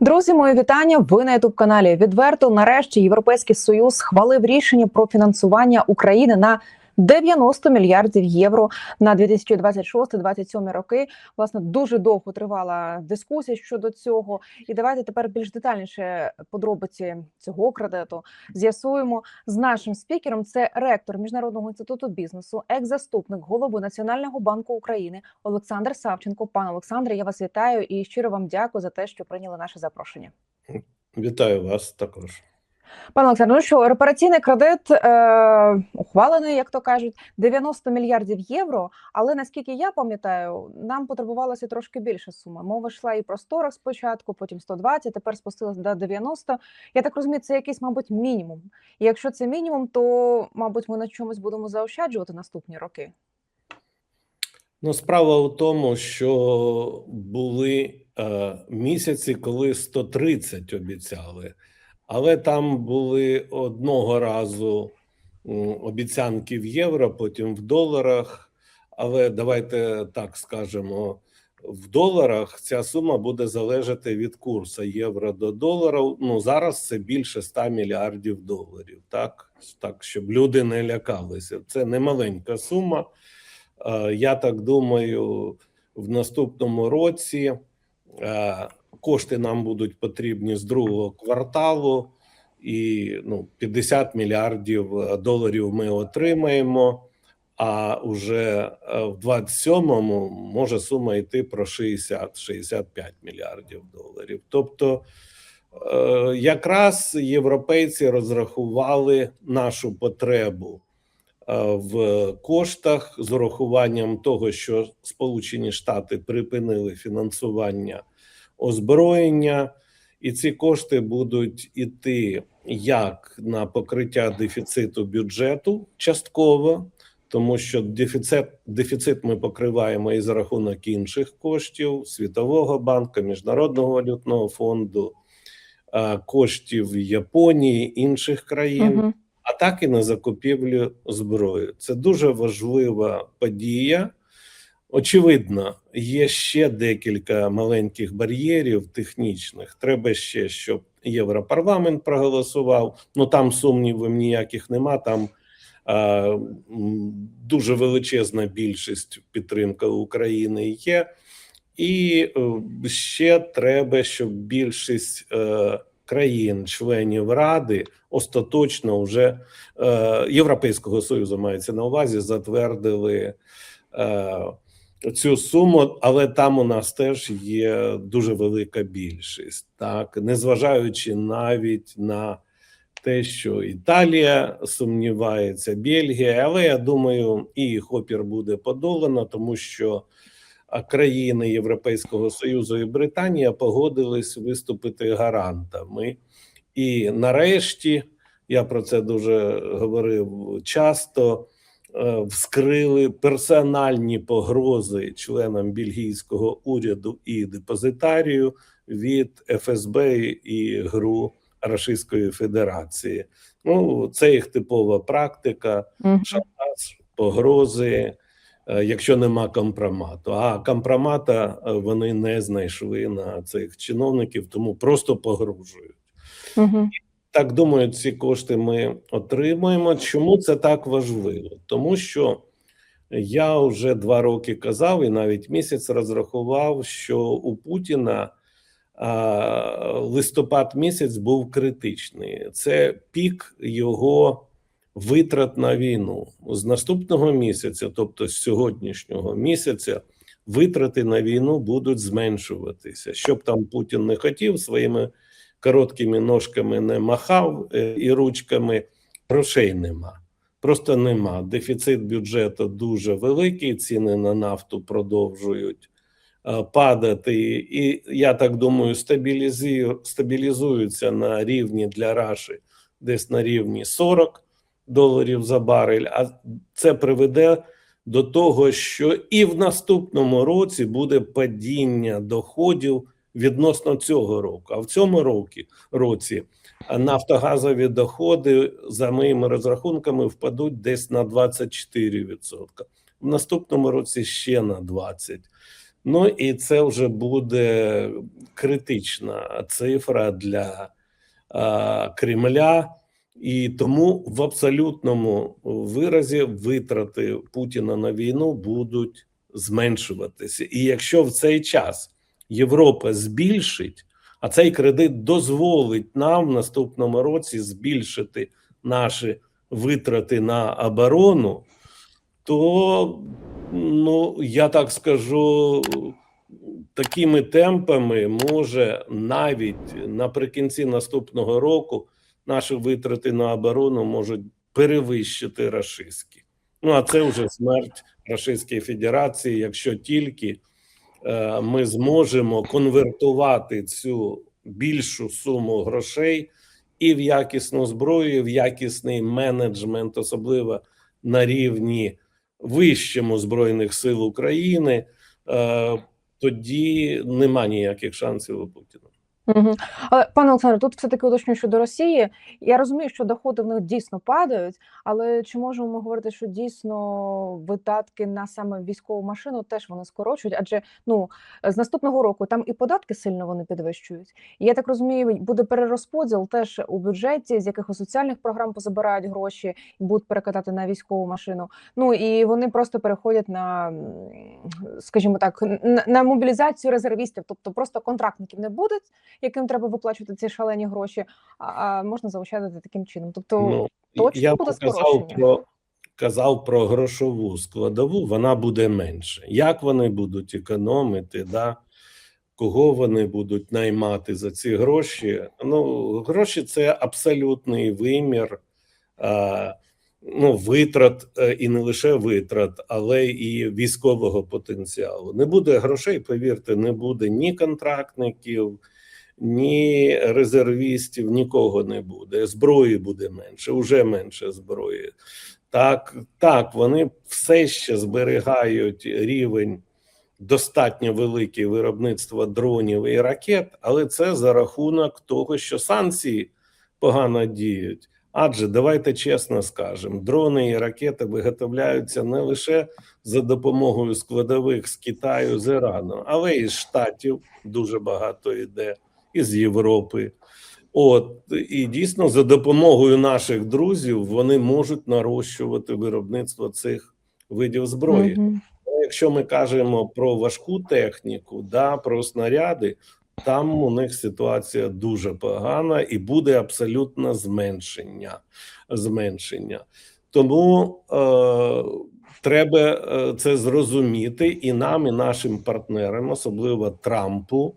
Друзі, мої вітання. Ви на ютуб каналі відверто. Нарешті Європейський союз схвалив рішення про фінансування України на 90 мільярдів євро на 2026-2027 роки. Власне, дуже довго тривала дискусія щодо цього. І давайте тепер більш детальніше подробиці цього кредиту з'ясуємо з нашим спікером. Це ректор міжнародного інституту бізнесу, екс-заступник голови Національного банку України Олександр Савченко. Пане Олександре, я вас вітаю і щиро вам дякую за те, що прийняли наше запрошення. Вітаю вас також. Пане Олександр, ну що репараційний кредит е, ухвалений, як то кажуть, 90 мільярдів євро. Але наскільки я пам'ятаю, нам потребувалася трошки більша сума. Мова йшла і про 40 спочатку, потім 120, тепер спустилася до 90. Я так розумію, це якийсь, мабуть, мінімум. І якщо це мінімум, то мабуть ми на чомусь будемо заощаджувати наступні роки. Ну, справа у тому, що були е, місяці, коли 130 обіцяли, але там були одного разу обіцянки в євро, потім в доларах. Але давайте так скажемо: в доларах ця сума буде залежати від курсу євро до долара. Ну зараз це більше 100 мільярдів доларів. Так, так щоб люди не лякалися. Це не маленька сума. Е, Я так думаю, в наступному році е, кошти нам будуть потрібні з другого кварталу, і ну, 50 мільярдів е, доларів ми отримаємо. А вже е, в 27-му може сума йти про 60-65 мільярдів доларів. Тобто, е, якраз європейці розрахували нашу потребу в коштах з урахуванням того, що Сполучені Штати припинили фінансування озброєння, і ці кошти будуть іти як на покриття дефіциту бюджету частково, тому що дефіцит, дефіцит ми покриваємо і за рахунок інших коштів Світового банку, Міжнародного валютного фонду, коштів Японії, інших країн Угу. а так і на закупівлю зброї. Це дуже важлива подія. Очевидно, є ще декілька маленьких бар'єрів технічних. Треба ще, щоб Європарламент проголосував. Ну там сумнівів ніяких нема. Там е, дуже величезна більшість підтримка України є. І е, ще треба, щоб більшість е, країн-членів Ради остаточно вже е, Європейського союзу мається на увазі, затвердили е, цю суму, але там у нас теж є дуже велика більшість, так незважаючи навіть на те, що Італія сумнівається, Бельгія, але я думаю, і їх опір буде подолано, тому що країни Європейського Союзу і Британія погодились виступити гарантами. І нарешті я про це дуже говорив часто. Е, Вскрили персональні погрози членам бельгійського уряду і депозитарію від ФСБ і ГРУ Російської Федерації. Ну, це їх типова практика шантаж, погрози, е, якщо нема компромату. А компромата е, вони не знайшли на цих чиновників, тому просто погрожують. Угу. Так думаю, ці кошти ми отримаємо. Чому це так важливо? Тому що я вже два роки казав, і навіть місяць розрахував, що у Путіна а, листопад місяць був критичний. Це пік його витрат на війну з наступного місяця, тобто з сьогоднішнього місяця, витрати на війну будуть зменшуватися. Щоб там Путін не хотів своїми короткими ножками не махав е, і ручками, грошей нема. Просто нема. Дефіцит бюджету дуже великий, ціни на нафту продовжують е, падати. І я так думаю, стабілізуються на рівні для Раші десь на рівні 40 доларів за барель. А це приведе до того, що і в наступному році буде падіння доходів відносно цього року. А в цьому році, році нафтогазові доходи, за моїми розрахунками, впадуть десь на 24%. В наступному році ще на 20%. Ну і це вже буде критична цифра для а, Кремля, і тому в абсолютному виразі витрати Путіна на війну будуть зменшуватися. І якщо в цей час Європа збільшить, а цей кредит дозволить нам в наступному році збільшити наші витрати на оборону, то ну я так скажу, такими темпами може навіть наприкінці наступного року наші витрати на оборону можуть перевищити рашистські. Ну а це вже смерть Російської Федерації, якщо тільки ми зможемо конвертувати цю більшу суму грошей і в якісну зброю, і в якісний менеджмент, особливо на рівні вищому збройних сил України, е, тоді нема ніяких шансів у Путіна. Угу. Але пане Олександре, тут все таки уточнюю щодо Росії. Я розумію, що доходи в них дійсно падають, але чи можемо ми говорити, що дійсно видатки на саме військову машину теж вони скорочують? Адже ну з наступного року там і податки сильно вони підвищують. І я так розумію, буде перерозподіл теж у бюджеті, з якихось соціальних програм позабирають гроші і будуть перекатати на військову машину. Ну і вони просто переходять на, скажімо так, на, мобілізацію резервістів, тобто просто контрактників не будуть яким треба виплачувати ці шалені гроші, а, можна заощадити таким чином. Тобто, Ну, точно я буде скорочення? про, казав про грошову складову, вона буде менше. Як вони будуть економити, да? кого вони будуть наймати за ці гроші? Ну, гроші це абсолютний вимір а, ну, витрат, е, і не лише витрат, але і військового потенціалу. Не буде грошей, повірте, не буде ні контрактників, ні резервістів, нікого не буде. Зброї буде менше, уже менше зброї. Так, так, вони все ще зберігають рівень достатньо велике виробництва дронів і ракет, але це за рахунок того, що санкції погано діють. Адже давайте чесно скажемо, дрони і ракети виготовляються не лише за допомогою складових з Китаю, з Ірану, але і з Штатів дуже багато йде, і з Європи. От і дійсно за допомогою наших друзів вони можуть нарощувати виробництво цих видів зброї. Мгм. Ну, Якщо ми кажемо про важку техніку, да, про снаряди, там у них ситуація дуже погана і буде абсолютно зменшення. зменшення. Тому е, треба е, це зрозуміти і нам, і нашим партнерам, особливо Трампу,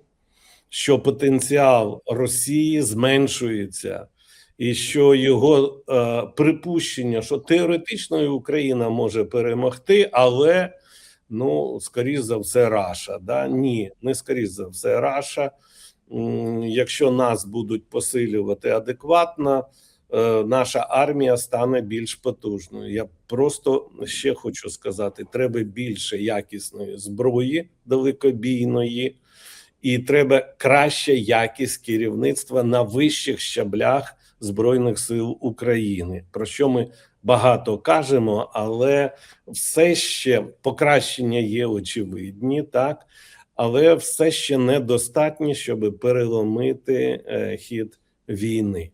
що потенціал Росії зменшується, і що його е, припущення, що теоретично Україна може перемогти, але ну, скоріш за все, Раша. Да? Ні, не скоріш за все, Раша. Якщо нас будуть посилювати адекватно, е, наша армія стане більш потужною. Я просто ще хочу сказати: треба більше якісної зброї далекобійної, і треба краща якість керівництва на вищих щаблях Збройних сил України, про що ми багато кажемо, але все ще покращення є очевидні, так але все ще недостатні, щоб переломити е, хід війни.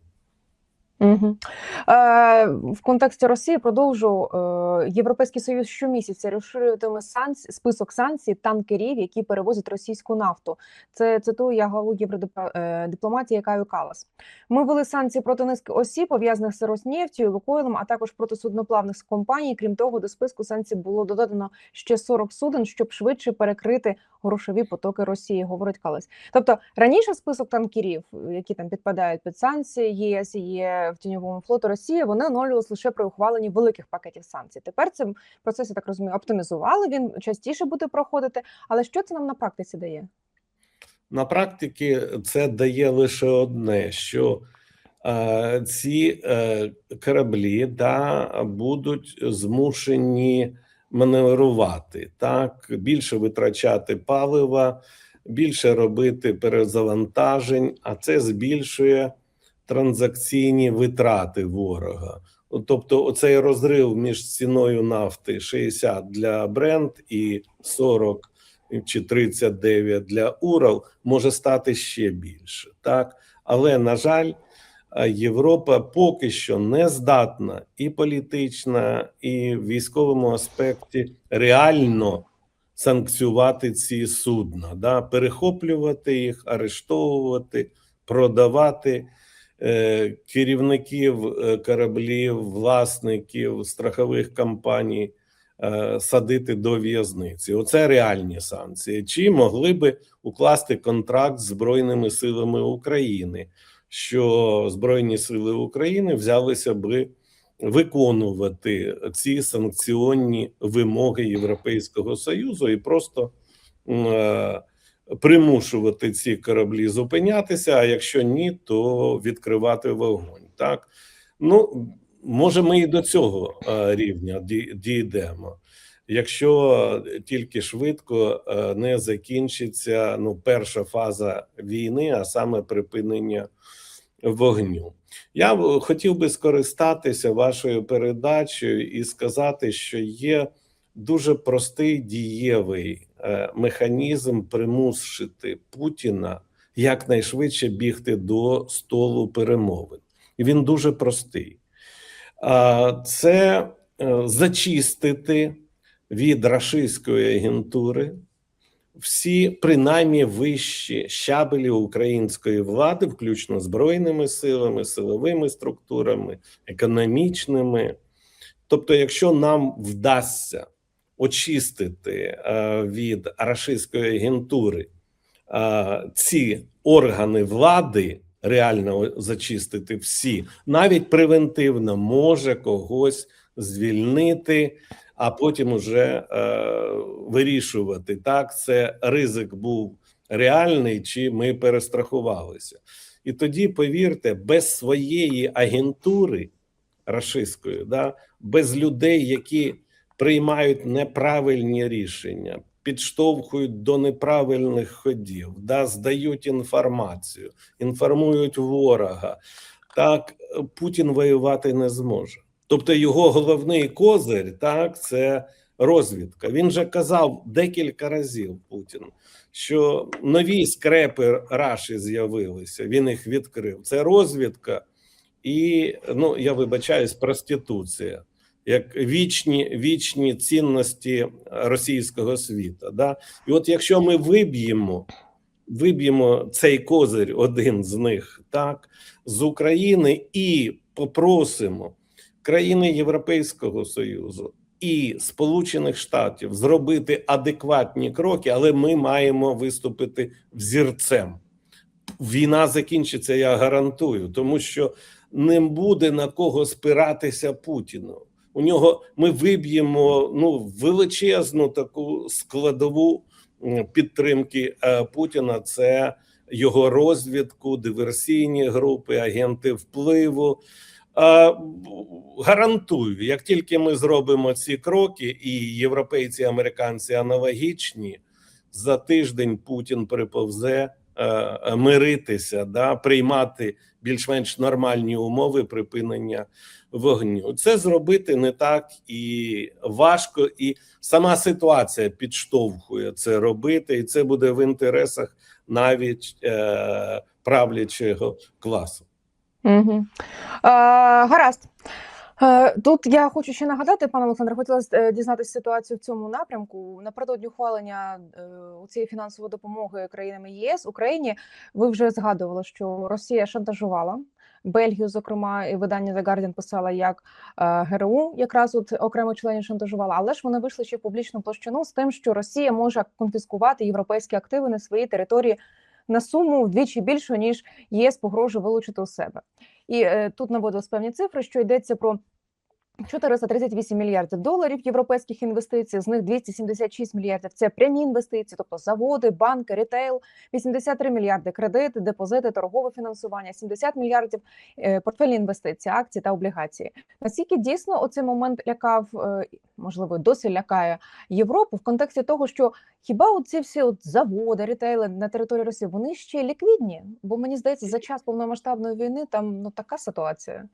Е, в контексті Росії продовжу е, Європейський Союз щомісяця розширюватиме санкцій, список санкцій танкерів, які перевозять російську нафту. Це цитую я главу євродипломатії Каю Калас. Ми ввели санкції проти низки осіб, пов'язаних з Роснефтю Лукойлом, а також проти судноплавних компаній. Крім того, до списку санкцій було додано ще 40 суден, щоб швидше перекрити грошові потоки Росії, говорить Калас. Тобто раніше список танкерів, які там підпадають під санкції ЄС є в тіньовому флоту Росії, вони оновлювалися лише при ухваленні великих пакетів санкцій. Тепер цим процес, я так розумію, оптимізували. Він частіше буде проходити. Але що це нам на практиці дає? На практиці це дає лише одне: що е, ці е, кораблі да, будуть змушені маневрувати так, більше витрачати палива, більше робити перезавантажень, а це збільшує транзакційні витрати ворога. Тобто, оцей розрив між ціною нафти 60 для Brent і 40 чи 39 для Урал може стати ще більше. Так, але на жаль, Європа поки що не здатна і політична, і в військовому аспекті реально санкціювати ці судна, да, перехоплювати їх, арештовувати, продавати керівників е, кораблів, власників страхових компаній. е, Садити до в'язниці, оце реальні санкції. Чи могли би укласти контракт з збройними силами України, що Збройні сили України взялися би виконувати ці санкціонні вимоги Європейського союзу і просто е, примушувати ці кораблі зупинятися. А якщо ні, то відкривати вогонь. Так ну може, ми і до цього е, рівня дійдемо. Якщо тільки швидко е, не закінчиться ну перша фаза війни, а саме припинення вогню. Я хотів би скористатися вашою передачею і сказати, що є дуже простий дієвий механізм примусити Путіна якнайшвидше бігти до столу перемовин. І він дуже простий. Це е, зачистити від рашистської агентури всі принаймні вищі щабелі української влади, включно збройними силами, силовими структурами, економічними. Тобто, якщо нам вдасться очистити е, від рашистської агентури е, ці органи влади, реально зачистити всі, навіть превентивно може когось звільнити а потім уже е, вирішувати, так це ризик був реальний, чи ми перестрахувалися. І тоді, повірте, без своєї агентури рашистської, да, без людей, які приймають неправильні рішення, підштовхують до неправильних ходів, да, здають інформацію, інформують ворога, так Путін воювати не зможе. Тобто його головний козир, так, це розвідка. Він же казав декілька разів Путін, що нові скрепи Раші з'явилися. Він їх відкрив. Це розвідка і ну я вибачаюсь, проституція, як вічні вічні цінності російського світу. Да? І от якщо ми виб'ємо. Виб'ємо цей козир, один з них, так з України, і попросимо країни Європейського Союзу і Сполучених Штатів зробити адекватні кроки, але ми маємо виступити взірцем. Війна закінчиться, я гарантую, тому що не буде на кого спиратися Путіну. У нього ми виб'ємо ну величезну таку складову підтримки е, Путіна. Це його розвідку, диверсійні групи, агенти впливу. Гарантую, як тільки ми зробимо ці кроки, і європейці, і американці аналогічні, за тиждень Путін приповзе е, миритися, да, приймати більш-менш нормальні умови припинення вогню. Це зробити не так і важко, і сама ситуація підштовхує це робити, і це буде в інтересах навіть е, правлячого класу. Угу. Е, гаразд. Е, Тут я хочу ще нагадати, пане Олександре, хотіла е, дізнатися ситуацію в цьому напрямку. Напередодні ухвалення е, цієї фінансової допомоги країнами ЄС Україні. Ви вже згадували, що Росія шантажувала Бельгію. Зокрема, і видання The Guardian писала, як ГРУ якраз от окремо членів шантажувала. Але ж вони вийшли ще в публічну площину з тим, що Росія може конфіскувати європейські активи на своїй території на суму вдвічі більшу ніж ЄС погрожує вилучити у себе. І е, тут наводились певні цифри, що йдеться про 438 мільярдів доларів європейських інвестицій, з них 276 мільярдів це прямі інвестиції, тобто заводи, банки, рітейл, 83 мільярди кредити, депозити, торгове фінансування, 70 мільярдів е, портфельні інвестиції, акції та облігації. Наскільки дійсно оцей момент лякав, е, можливо, досі лякає Європу в контексті того, що хіба оці всі от заводи, рітейли на території Росії вони ще ліквідні? Бо мені здається, за час повномасштабної війни там ну така ситуація.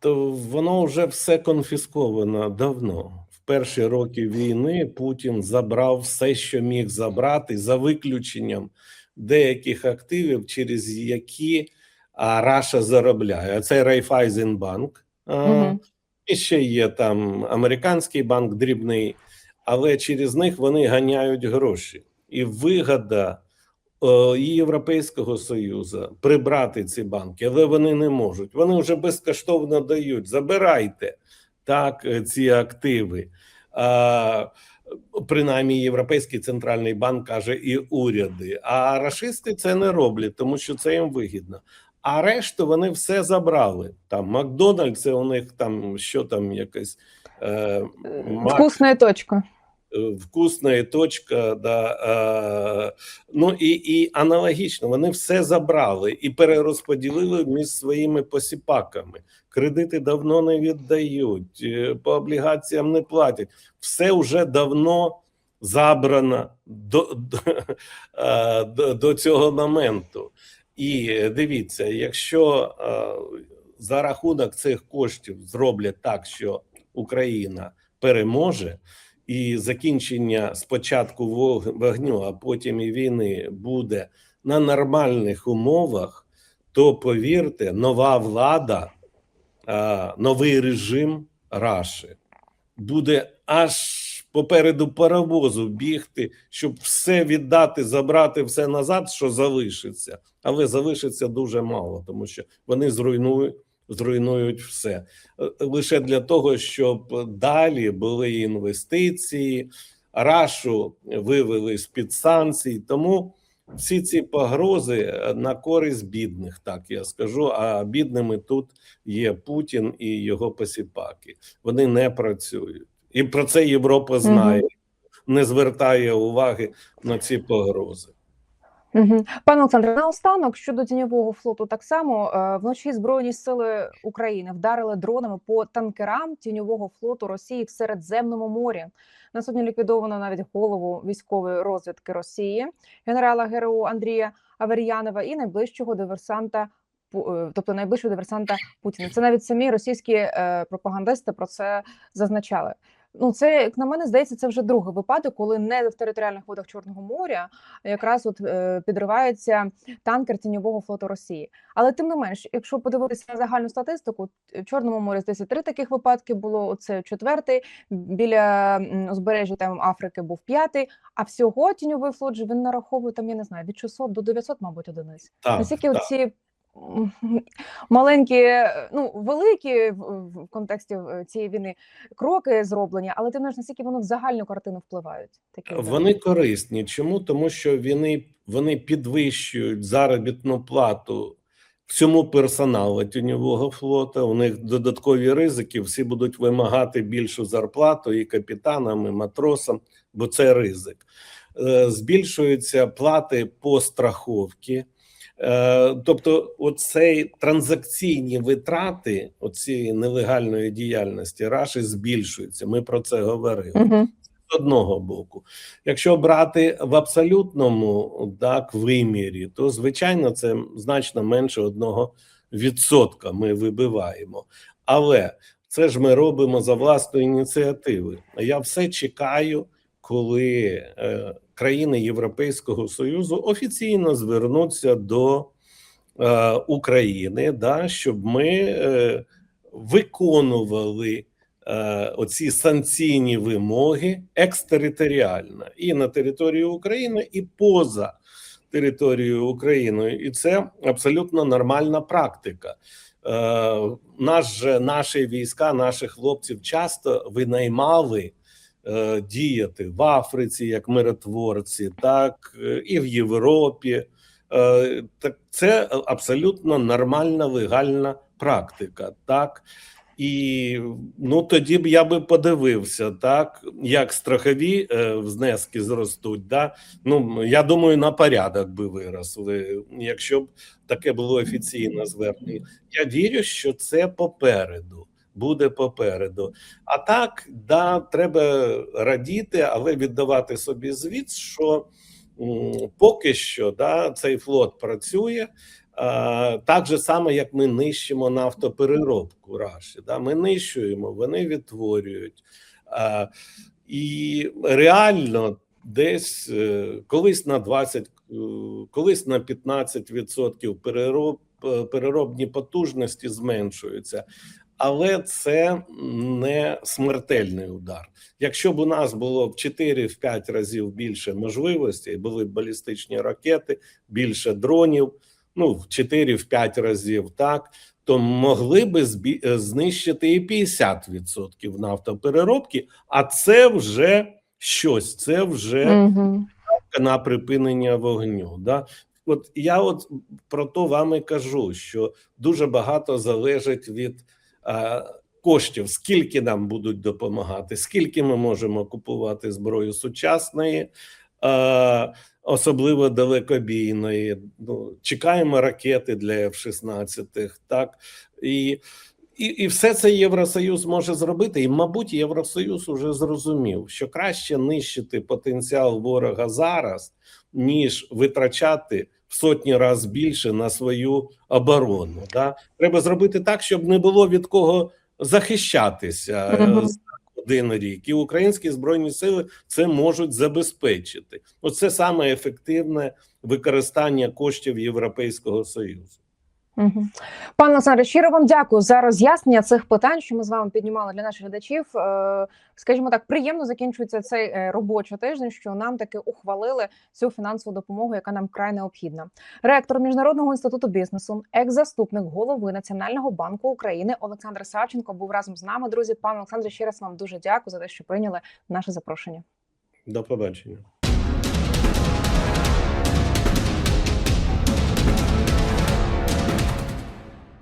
То воно вже все конфісковано давно, в перші роки війни Путін забрав все, що міг забрати, за виключенням деяких активів, через які а, Раша заробляє. А це Райфайзенбанк. Мгм. І ще є там американський банк дрібний, але через них вони ганяють гроші. І вигода е, і Європейського Союзу прибрати ці банки, але вони не можуть. Вони вже безкоштовно дають. Забирайте так е, ці активи. А, принаймні, Європейський центральний банк каже і уряди. А рашисти це не роблять, тому що це їм вигідно. А решту вони все забрали. Там Макдональдс, це у них там що там якась е, Мак, Вкусная точка. Вкусна точка. Да, е, ну і, і аналогічно, вони все забрали і перерозподілили між своїми посіпаками. Кредити давно не віддають, е, по облігаціям не платять. Все вже давно забрано до, до, е, до, цього моменту. І дивіться, якщо за рахунок цих коштів зроблять так, що Україна переможе, і закінчення спочатку вогню, а потім і війни буде на нормальних умовах, то повірте, нова влада, новий режим Раші буде аж попереду паровозу бігти, щоб все віддати, забрати все назад, що залишиться. Але залишиться дуже мало, тому що вони зруйнують, зруйнують все Е, лише для того, щоб далі були інвестиції, рашу вивели з під санкцій. Тому всі ці погрози е, на користь бідних, так я скажу. А бідними тут є Путін і його посіпаки. Вони не працюють, і про це Європа знає, не звертає уваги на ці погрози. Угу. Пане Олександре, наостанок щодо тіньового флоту, так само е, вночі збройні сили України вдарили дронами по танкерам тіньового флоту Росії в Середземному морі. На сьогодні ліквідовано навіть голову військової розвідки Росії, генерала ГРУ Андрія Авер'янова і найближчого диверсанта. Е, Тобто найближчого диверсанта Путіна. Це навіть самі російські е, пропагандисти про це зазначали. Ну, це як на мене здається, це вже другий випадок, коли не в територіальних водах Чорного моря якраз от е, підривається танкер тіньового флоту Росії. Але тим не менш, якщо подивитися на загальну статистику, в Чорному морі здається три таких випадки було. Оце четвертий біля узбережжя там Африки був п'ятий. А всього тіньовий флот же він нараховує там, я не знаю, від 600 до 900, мабуть, одиниць. Так, Наскільки так. ці маленькі, е, ну великі в, контексті е, цієї війни кроки зроблені, але тим не менш, наскільки вони в загальну картину впливають? Такі удари? Вони корисні. Чому? Тому що вони, вони підвищують заробітну плату всьому персоналу тіньового флоту. У них додаткові ризики. Всі будуть вимагати більшу зарплату і капітанам, і матросам, бо це ризик. Е, Збільшуються плати по страховці. Е, Тобто, оцей транзакційні витрати оцієї нелегальної діяльності Раші збільшуються. Ми про це говорили Мгм. з одного боку. Якщо брати в абсолютному так вимірі, то звичайно це значно менше одного відсотка ми вибиваємо. Але це ж ми робимо за власної ініціативи. Я все чекаю, коли е, країни Європейського Союзу офіційно звернуться до е, України, да, щоб ми е, виконували е, оці санкційні вимоги екстериторіально і на території України, і поза територією України. І це абсолютно нормальна практика. Е, наш наші війська, наших хлопців часто винаймали е, діяти в Африці як миротворці, так е, і в Європі. Е, так це абсолютно нормальна легальна практика, так і ну тоді б я би подивився, так як страхові е, внески зростуть. Да? Ну я думаю, на порядок би виросли, якщо б таке було офіційне звернення. Я вірю, що це попереду. Буде попереду. А так, да, треба радіти, але віддавати собі звіт, що поки що да, цей флот працює. Так же само, як ми нищимо нафтопереробку Раші. Да? Ми нищуємо, вони відтворюють. А, і реально десь е, колись на 20, е, колись на 15% перероб, е, переробні потужності зменшуються. Але це не смертельний удар. Якщо б у нас було в 4-5 разів більше можливостей, були б балістичні ракети, більше дронів, ну в 4-5 разів так, то могли би е, знищити і 50% нафтопереробки, а це вже щось, це вже Мгм. на припинення вогню. Да? От я от про то вам і кажу, що дуже багато залежить від коштів, скільки нам будуть допомагати, скільки ми можемо купувати зброю сучасної, е, особливо далекобійної. Ну, чекаємо ракети для F-16, так і. І, і все це Євросоюз може зробити. І, мабуть, Євросоюз уже зрозумів, що краще нищити потенціал ворога зараз, ніж витрачати в сотні разів більше на свою оборону. Да? Треба зробити так, щоб не було від кого захищатися е, один рік. І українські збройні сили це можуть забезпечити. Оце саме ефективне використання коштів Європейського союзу. Мгм. Пане Олександре, щиро вам дякую за роз'яснення цих питань, що ми з вами піднімали для наших глядачів. Е, Скажімо так, приємно закінчується цей е, робочий тиждень, що нам таки ухвалили цю фінансову допомогу, яка нам вкрай необхідна. Ректор міжнародного інституту бізнесу, екс-заступник голови Національного банку України Олександр Савченко був разом з нами. Друзі, пане Олександре, ще раз вам дуже дякую за те, що прийняли наше запрошення. До побачення.